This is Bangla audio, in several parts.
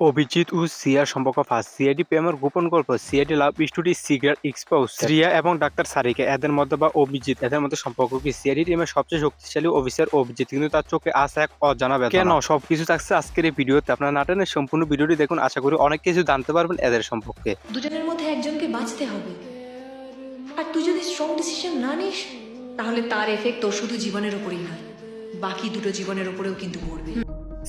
অভিজিৎ ও সিয়ার সম্পর্ক ফার্স্ট সিআইডি প্রেমের গোপন গল্প। সিআইডি লাভ স্টোরি সিগার এক্সপোজ। শ্রিয়া এবং ডাক্তার সারিকা এদের মধ্যে বা অভিজিৎ এদের মধ্যে সম্পর্ক কি? সিআইডি টিমের সবচেয়ে শক্তিশালী অফিসার অভিজিৎ কিন্তু তার চোখে আছে এক অজানা বেদনা। কেন? সবকিছু থাকছে আজকের এই ভিডিওতে। আপনার নাটনের সম্পূর্ণ ভিডিওটি দেখুন। আশা করি অনেক কিছু জানতে পারবেন এদের সম্পর্কে। দুজনের মধ্যে একজনকে বাঁচতে হবে। আর তুই যদি স্ট্রং ডিসিশন না নিস তাহলে তার এফেক্ট তোর শুধু জীবনের ওপরেই নয় বাকি দুটো জীবনের ওপরেও কিন্তু পড়বে।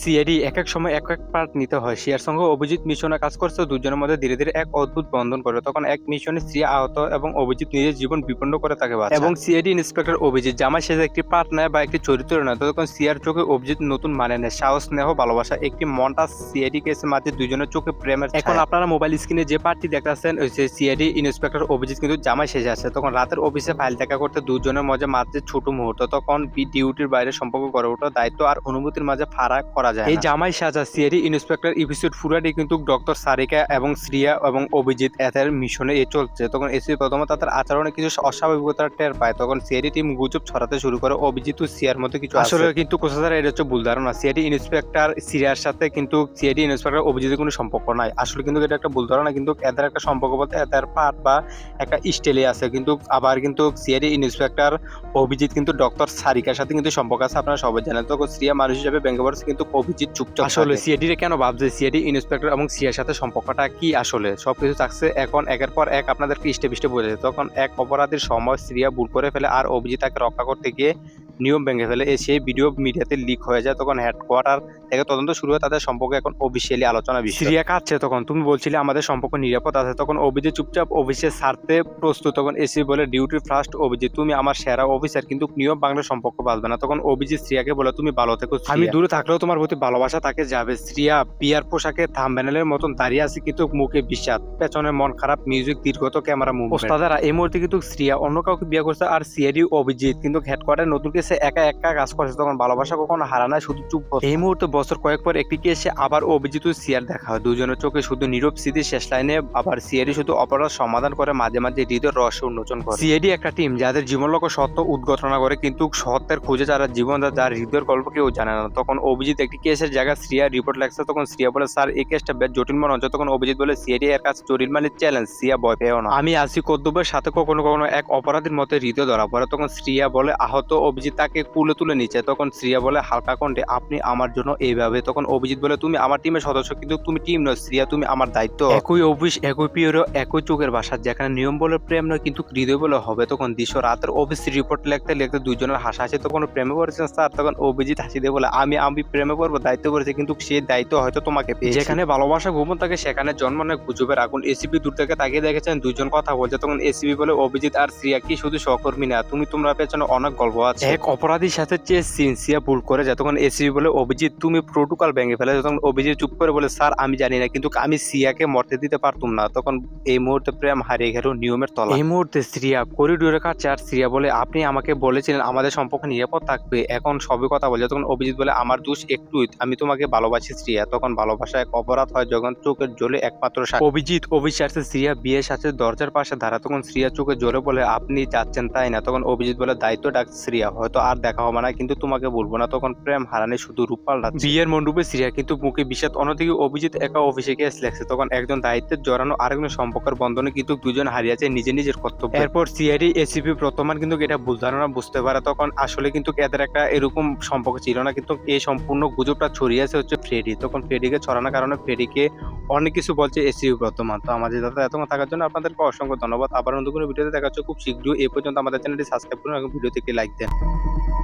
সিআইডি এক এক সময় এক এক পার্ট নিতে হয়। সিয়ার সঙ্গে অভিজিৎ মিশনে কাজ করছে। দুজনের মধ্যে ধীরে ধীরে এক অদ্ভুত বন্ধন করে। তখন এক মিশনে স্ত্রী আহত এবং অভিজিৎ নিজের জীবন বিপন্ন করে বাঁচায়। এবং সিআইডি ইন্সপেক্টর অভিজিৎ জামাই সেজে একটি পার্ট নেয় বা একটি চরিত্র নেয়। তখন সিআর চোখে অভিজিৎ নতুন মানে নেয়। সাহস, স্নেহ, ভালোবাসা, একটি মনটা সিআইডি কেসের মাঝে দুজনের চোখে প্রেমের এখন আপনারা মোবাইল স্ক্রিনে যে পার্টটি দেখতেছেন সিআইডি ইন্সপেক্টর অভিজিৎ কিন্তু জামাই সেজে আছে তখন রাতের অফিসে ফাইল দেখা করতে দুজনের মাঝে মাঝে ছোট মুহূর্ত। তখন ডিউটির বাইরে সম্পর্ক গড়ে ওঠা দায়িত্ব আর অনুভূতির মাঝে ফারাক করা যায় এই জামাই সাজা সিআইডি ইন্সপেক্টর এপিসোড ফুরাটি কিন্তু ডক্টর সারিকা এবং শ্রিয়া এবং অভিজিৎ এদের মিশনে এ চলছে। তখন এসি প্রথমে তাদের আচরণে কিছু অস্বাভাবিকতা টের পায়। তখন সিআইডি টিম গুজব ছড়াতে শুরু করে। অভিজিৎ ও সিয়ার মধ্যে কিছু আসলে কিন্তু কোথাও এটা হচ্ছে ভুল ধারণা। সিআইডি ইন্সপেক্টর সিরিয়ার সাথে কিন্তু সিআইডি ইন্সপেক্টর অভিজিতের কোনো সম্পর্ক নাই। আসলে কিন্তু এটা একটা ভুল ধারণা। কিন্তু এদের একটা সম্পর্ক বলতে এদের পার্ট বা একটা স্টেলে আছে। কিন্তু আবার কিন্তু সিআইডি ইন্সপেক্টর অভিজিৎ কিন্তু ডক্টর সারিকার সাথে কিন্তু সম্পর্ক আছে। আপনারা সবাই জানেন। তো শ্রিয়া মানুষ হিসেবে ব্যঙ্গ কিন্তু অভিজিৎ চুপচাপ আসলে সিআইডি কেন ভাবছে সিআইডি ইন্সপেক্টর এবং সিআর সাথে সম্পর্কটা কি আসলে? সবকিছু থাকছে এখন একের পর এক আপনাদেরকে স্টেপ স্টেপ বোঝা তখন এক অপরাধীর সময় স্ত্রীয়া ভুল করে ফেলে আর অভিজিৎ তাকে রক্ষা করতে গিয়ে নিয়ম ভেঙে ফেলে। এই সেই ভিডিও মিডিয়াতে লিক হয়ে যায় তখন হেডকোয়ার্টার থেকে তদন্ত শুরু হয় তাদের সম্পর্কে এখন অফিসিয়ালি আলোচনা সিরিয়া কাটছে তখন। তুমি বলছিলে আমাদের সম্পর্ক নিরাপদ আছে। তখন অভিজিৎ চুপচাপ অফিসে ছাড়তে প্রস্তুত। তখন এসি বলে ডিউটি ফার্স্ট অভিজিৎ তুমি আমার সেরা অফিসার কিন্তু নিয়ম বাংলার সম্পর্ক বাঁচবে না। তখন অভিজিৎ শ্রিয়াকে বলে তুমি ভালো থেকো আমি দূরে থাকলেও তোমার প্রতি ভালোবাসা তাকে যাবে। শ্রিয়া বিয়ার পোশাকে থামব্যানেলের মতন দাঁড়িয়ে আছে কিন্তু মুখে বিষাদ। পেছনে মন খারাপ মিউজিক দীর্ঘত ক্যামেরা মুভ ওস্তাদারা এই মুহূর্তে কিন্তু শ্রিয়া অন্য কাউকে বিয়ে করছে আর সিআইডি অভিজিৎ। কিন্তু হেডকোয়ার্টার নতুন কেসে একা একা কাজ করছে তখন ভালোবাসা কখনো হারা না শুধু চুপ এই মুহূর্তে বছর কয়েক পর একটি কেসে আবার অভিজিৎ সিয়ার দেখা হয়। দুজনের চোখে শুধু নীরব স্মৃতি শেষ লাইনে আবার সিআইডি শুধু অপরাধ সমাধান করে মাঝে মাঝে হৃদয় রহস্য উন্মোচন করে। সিআইডি একটা টিম যাদের জীবন লক্ষ্য সত্য উদ্ঘটনা করে কিন্তু সত্যের খুঁজে যারা জীবন যার হৃদয়ের গল্প কেউ জানে না। তখন অভিজিৎ একটি কেসের জায়গায় শ্রিয়া রিপোর্ট লেখছে তখন শ্রিয়া বলে স্যার এই কেসটা বেশ জটিল মনে হচ্ছে। তখন অভিজিৎ বলে সিআইডি এর কাছে জটিল মানে চ্যালেঞ্জ শ্রিয়া ভয় পেও না। আমি আছি কর্তব্যের সাথে কখনো কখনো এক অপরাধীর মতো হৃদয় ধরা পড়ে। তখন শ্রিয়া বলে আহত অভিজিৎ তাকে কুলে তুলে নিচ্ছে তখন শ্রিয়া বলে হালকা কণ্ঠে আপনি আমার জন্য এইভাবে তখন অভিজিৎ বলে তুমি আমার টিমের সদস্য কিন্তু তুমি টিম নয় শ্রিয়া তুমি আমার দায়িত্ব। একই অফিস একই পিওর একই চোখের বাসা যেখানে নিয়ম বলে প্রেম নয় কিন্তু হৃদয় বলে হবে। তখন দৃশ্য রাতের অফিস রিপোর্ট লিখতে লিখতে দুজনের হাসা আছে তখন প্রেমে পড়েছেন স্যার তখন অভিজিৎ হাসি দিয়ে বলে আমি আমি প্রেমে পড়ব দায়িত্ব করেছি কিন্তু সেই দায়িত্ব হয়তো তোমাকে পেয়েছে। যেখানে ভালোবাসা গোপন থাকে সেখানে জন্ম নেয় গুজবের আগুন। এসিপি দূর থেকে তাকিয়ে দেখেছেন দুজন কথা বলছে তখন এসিপি বলে অভিজিৎ আর শ্রিয়া কি শুধু সহকর্মী না তুমি তোমরা পেছনে অনেক গল্প আছে। এক অপরাধীর সাথে চেয়ে সিনসিয়া ভুল করে যতক্ষণ এসিপি বলে অভিজিৎ তুমি প্রোটোকল ভেঙে ফেলে। যতক্ষণ অভিজিৎ চুপ করে বলে স্যার আমি জানি না কিন্তু আমি সিয়াকে মরতে দিতে পারতুম না। তখন এই মুহূর্তে প্রেম হারিয়ে গেল নিয়মের তলা এই মুহূর্তে শ্রিয়া করিডোরে কাছে আর শ্রিয়া বলে আপনি আমাকে বলেছিলেন আমাদের সম্পর্ক নিরাপদ থাকবে। এখন সবই কথা বলে। তখন অভিজিৎ বলে আমার দোষ একটুই আমি তোমাকে ভালোবাসি শ্রিয়া। তখন ভালোবাসা এক অপরাধ হয় যখন চোখের জলে একমাত্র। অভিজিৎ অবিশ্বাসে শ্রিয়া বিয়ের সাথে দরজার পাশে দাঁড়া তখন শ্রিয়া চোখে জোরে বলে আপনি যাচ্ছেন তাই না? তখন অভিজিৎ বলে দায়িত্ব ডাক শ্রিয়া। হয়তো আর দেখা হবে না, কিন্তু তোমাকে বলব না। তখন প্রেম হারানে শুধু রূপ পাল্টাচ্ছে বিয়ের মণ্ডপে শ্রিয়া কিন্তু মুখে বিষাদ, অন্যদিকে অভিজিৎ একা অফিসে গিয়ে লেখছে। তখন একজন দায়িত্বের জড়ানো আরেকজন সম্পর্কের বন্ধনে কিন্তু দুজন হারিয়েছে নিজে নিজের কর্তব্য। এরপর সিআইডি, এসিপি প্রথমান কিন্তু এটা ভুল ধারণা বুঝতে পারে। তখন আসলে কিন্তু এদের একটা এরকম সম্পর্ক ছিল না, কিন্তু এই সম্পূর্ণ গুজবটা ছড়িয়েছে হচ্ছে ফ্রেডি। তখন ফ্রেডিকে ছড়ানোর কারণে ফ্রেডিকে অনেক কিছু বলছে এসিপি বর্তমান। তো আমাদের দাদা, এতক্ষণ থাকার জন্য আপনাদেরকে অসংখ্য ধন্যবাদ। আবার অন্য কোনো ভিডিওতে দেখা হচ্ছে খুব শীঘ্রই এই পর্যন্ত আমাদের চ্যানেলটি সাবস্ক্রাইব করুন এবং ভিডিওতে একটি লাইক দেন। thank you